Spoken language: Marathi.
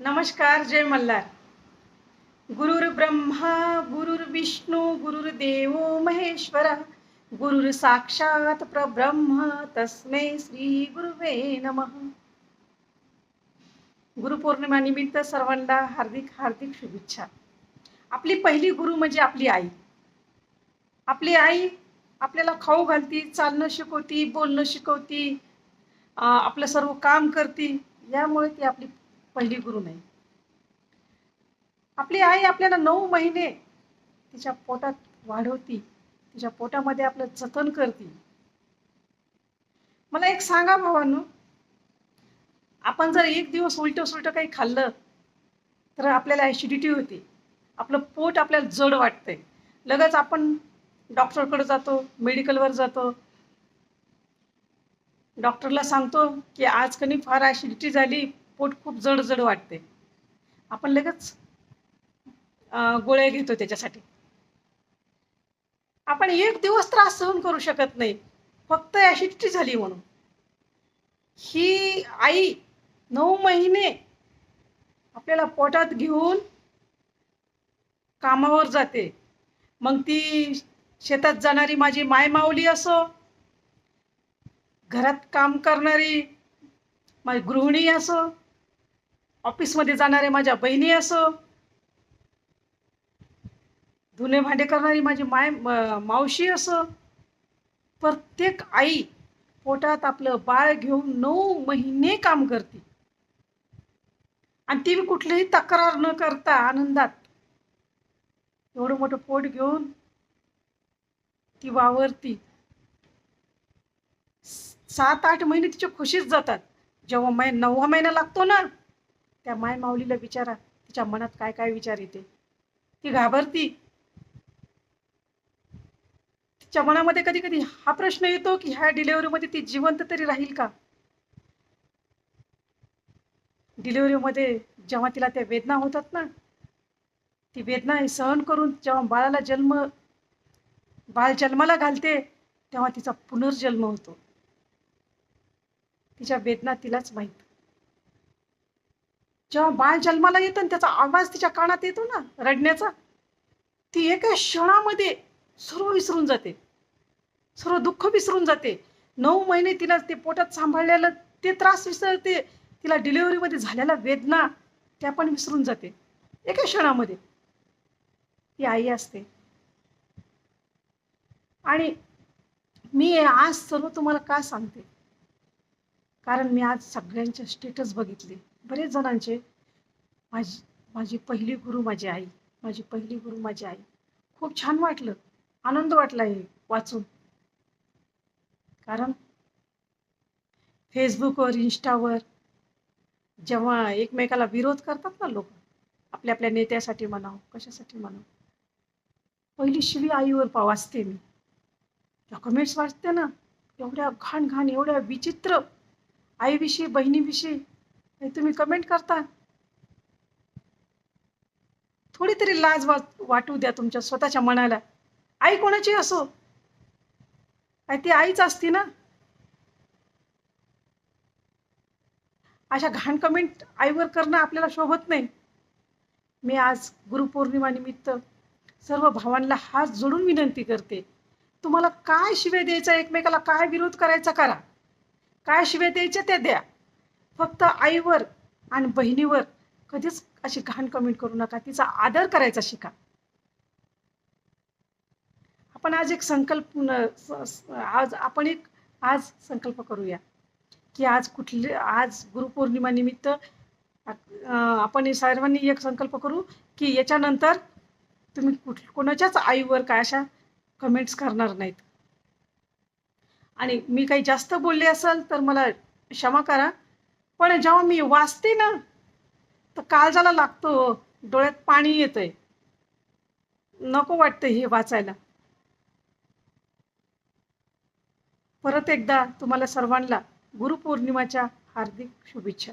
नमस्कार जय मल्हार. गुरुर ब्रह्मा गुरुर विष्णू गुरुर्देव महेश्वरा गुरुर साक्षात प्रब्रह्म तस्मे श्री गुरुवे नमः. गुरुपौर्णिमा निमित्त सर्वांना हार्दिक हार्दिक शुभेच्छा. आपली पहिली गुरु म्हणजे आपली आई. आपली आई आपल्याला खाऊ घालती चालणं शिकवती बोलणं शिकवती आपलं सर्व काम करती यामुळे ती आपली पहिली गुरु नाही. आपली आई आपल्याला नऊ महिने तिच्या पोटात वाढवती तिच्या पोटामध्ये आपलं जतन करते. मला एक सांगा भावांनो आपण जर एक दिवस उलट सुलट काही खाल्लं तर आपल्याला ॲसिडिटी होते. आपलं पोट आपल्याला जड वाटतंय. लगेच आपण डॉक्टरकडे जातो मेडिकलवर जातो. डॉक्टरला सांगतो की आज कधी फार ॲसिडिटी झाली पोट खूप जड जड वाटते. आपण लगेच गोळ्या घेतो त्याच्यासाठी. आपण एक दिवस त्रास सहन करू शकत नाही. फक्त ॲसिडिटी झाली म्हणून. ही आई नऊ महिने आपल्याला पोटात घेऊन कामावर जाते. मग ती शेतात जाणारी माझी मायमाऊली असो घरात काम करणारी माझी गृहिणी असो ऑफिसमध्ये जाणाऱ्या माझ्या बहिणी असो धुणे भांडे करणारी माझी माय मावशी असो प्रत्येक आई पोटात आपलं बाळ घेऊन नऊ महिने काम करते. आणि ती कुठलीही तक्रार न करता आनंदात एवढं मोठं पोट घेऊन ती वावरती. सात आठ महिने तिच्या खुशीच जातात. जेव्हा मै नववा महिना लागतो ना त्या माय माऊलीला विचारा तिच्या मनात काय काय विचार येते. ती घाबरती. तिच्या मनामध्ये कधी कधी हा प्रश्न येतो की ह्या डिलेवरीमध्ये ती जिवंत तरी राहील का? डिलेवरीमध्ये जेव्हा तिला त्या वेदना होतात ना ती वेदना सहन करून जेव्हा बाळाला जन्म बाळ जन्माला घालते तेव्हा तिचा पुनर्जन्म होतो. तिच्या वेदना तिलाच माहीत. जेव्हा बाळ जन्माला येतं आणि त्याचा आवाज तिच्या कानात येतो ना रडण्याचा ती एका क्षणामध्ये सर्व विसरून जाते. सर्व दुःख विसरून जाते. नऊ महिने तिला ते पोटात सांभाळलेलं ते त्रास विसरते. तिला डिलिव्हरीमध्ये झालेल्या वेदना त्या पण विसरून जाते. एका क्षणामध्ये. ती आई असते. आणि मी आज सर्व तुम्हाला का सांगते? कारण मी आज सगळ्यांचे स्टेटस बघितले. बरेच जणांचे माझी माझी पहिली गुरु माझी आई माझी पहिली गुरु माझी आई. खूप छान वाटलं. आनंद वाटला हे वाचून. कारण फेसबुकवर इन्स्टावर जेव्हा एकमेकाला विरोध करतात ना लोक आपल्या आपल्या नेत्यासाठी म्हणावं कशासाठी म्हणावं. पहिली शिवी आईवर पा वाचते मी. डॉक्युमेंट्स वाचते ना एवढ्या घाण घाण एवढ्या विचित्र आईविषयी बहिणीविषयी तुम्ही कमेंट करता. थोडी तरी लाज वा वाटू द्या तुमच्या स्वतःच्या मनाला. आई कोणाची असो? आई ती आईच असती ना? अशा घाण कमेंट आईवर करणं आपल्याला शोभत नाही. मी आज गुरुपौर्णिमानिमित्त सर्व भावांना हात जोडून विनंती करते. तुम्हाला काय शिव्या द्यायचा एकमेकाला काय विरोध करायचा करा. काय शिव्या द्यायच्या त्या द्या. फक्त आईवर आणि बहिणीवर कधीच अशी घाण कमेंट करू नका. तिचा आदर करायचा शिका. आपण आज एक संकल्प आज आपण एक आज संकल्प करूया की आज कुठले आज गुरुपौर्णिमा निमित्त आपण सर्वांनी एक संकल्प करू की याच्यानंतर तुम्ही कुठ कोणाच्याच आईवर काय अशा कमेंट्स करणार नाहीत. आणि मी काही जास्त बोलले असेल तर मला क्षमा करा. पण जेव्हा मी वाचते ना तर काळजाला लागतो डोळ्यात पाणी येतंय. नको वाटतं हे वाचायला. परत एकदा तुम्हाला सर्वांना गुरुपौर्णिमाच्या हार्दिक शुभेच्छा.